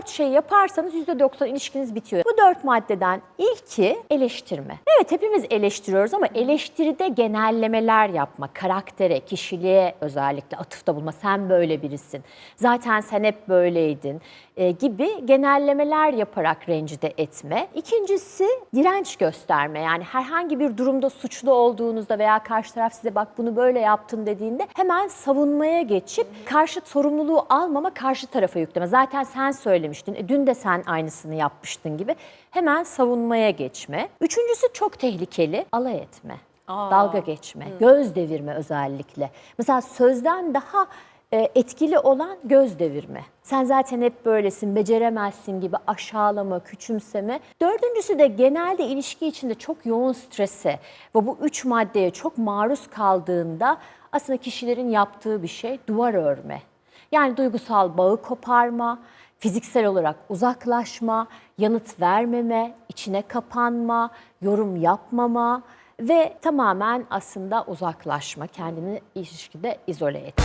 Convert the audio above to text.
dört şey yaparsanız %90 ilişkiniz bitiyor. Dört maddeden ilki eleştirme. Evet hepimiz eleştiriyoruz ama eleştiride genellemeler yapma, karaktere, kişiliğe özellikle atıfta bulma. Sen böyle birisin. Zaten sen hep böyleydin e, gibi genellemeler yaparak rencide etme. İkincisi direnç gösterme. Yani herhangi bir durumda suçlu olduğunuzda veya karşı taraf size bak bunu böyle yaptın dediğinde hemen savunmaya geçip karşı sorumluluğu almama karşı tarafa yükleme. Zaten sen söylemiştin. e, dün de sen aynısını yapmıştın gibi. Hemen savunmaya geçme. Üçüncüsü çok tehlikeli. Alay etme. Dalga geçme. Göz devirme özellikle. Mesela sözden daha e, etkili olan göz devirme. Sen zaten hep böylesin, beceremezsin gibi aşağılama, küçümseme. Dördüncüsü de genelde ilişki içinde çok yoğun strese ve bu üç maddeye çok maruz kaldığında aslında kişilerin yaptığı bir şey duvar örme. Yani duygusal bağı koparma, fiziksel olarak uzaklaşma, yanıt vermeme, içine kapanma, yorum yapmama ve tamamen aslında uzaklaşma, kendini ilişkide izole etme.